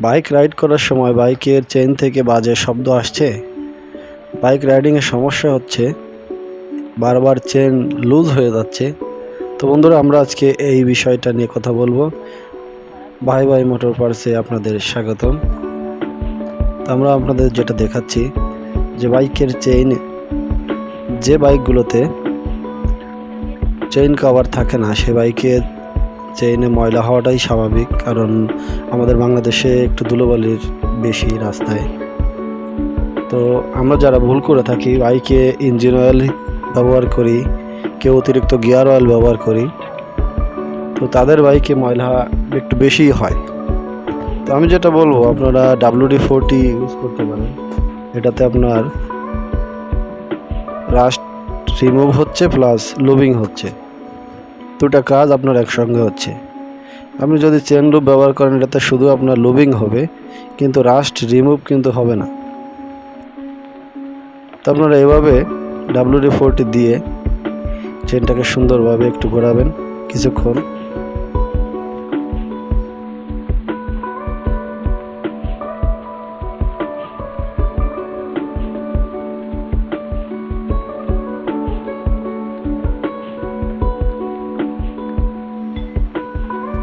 Bike ride করার সময় বাইকের চেন থেকে বাজে শব্দ আসছে। বাইক রাইডিংয়ের সমস্যা হচ্ছে, বারবার চেন লুজ হয়ে যাচ্ছে। তো বন্ধুরা, আমরা আজকে এই বিষয়টা নিয়ে কথা বলব। ভাই ভাই মোটর পার্সে আপনাদের স্বাগতম। তো আমরা আপনাদের যেটা দেখাচ্ছি, যে বাইকের চেইন, যে বাইকগুলোতে চেইন কভার থাকে না, সে বাইকের চেইনে ময়লা হওয়াটাই স্বাভাবিক, কারণ আমাদের বাংলাদেশে একটু ধুলোবালির বেশি রাস্তায়। তো আমরা যারা ভুল করে থাকি বাইকে ইঞ্জিন অয়েল ব্যবহার করি কেউ অতিরিক্ত গিয়ার অয়েল ব্যবহার করি, তো তাদের বাইকে ময়লা একটু বেশিই হয়। তো আমি যেটা বলব, আপনারা ডাব্লিউডি ফোরটি ইউজ করতে পারেন। এটাতে আপনার রাস্ট রিমুভ হচ্ছে প্লাস লুবিং হচ্ছে। দুটা কাজ আপনার একসঙ্গে হচ্ছে। আপনি যদি চেন লুপ ব্যবহার করেন, এটাতে শুধু আপনার লুবিং হবে, কিন্তু রাস্ট রিমুভ কিন্তু হবে না। তো আপনারা এভাবে ডাব্লিউডি ফোরটি দিয়ে চেনটাকে সুন্দরভাবে একটু ঘোরাবেন, কিছুক্ষণ।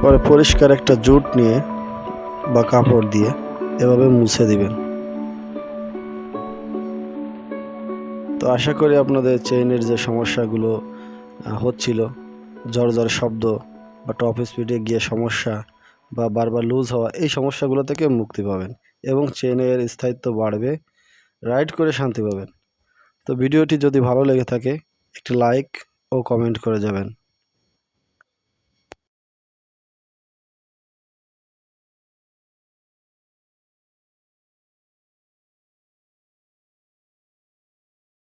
পরে পরিষ্কার একটা জুট নিয়ে বা কাপড় দিয়ে এভাবে মুছে দিবেন। তো আশা করি আপনাদের চেইনের যে সমস্যাগুলো হচ্ছিল জ্বর শব্দ বা টপ স্পিডে গিয়ে সমস্যা বা বারবার লুজ হওয়া, এই সমস্যাগুলো থেকে মুক্তি পাবেন এবং চেইনের স্থায়িত্ব বাড়বে, রাইড করে শান্তি পাবেন। তো ভিডিওটি যদি ভালো লেগে থাকে, একটি লাইক ও কমেন্ট করে যাবেন।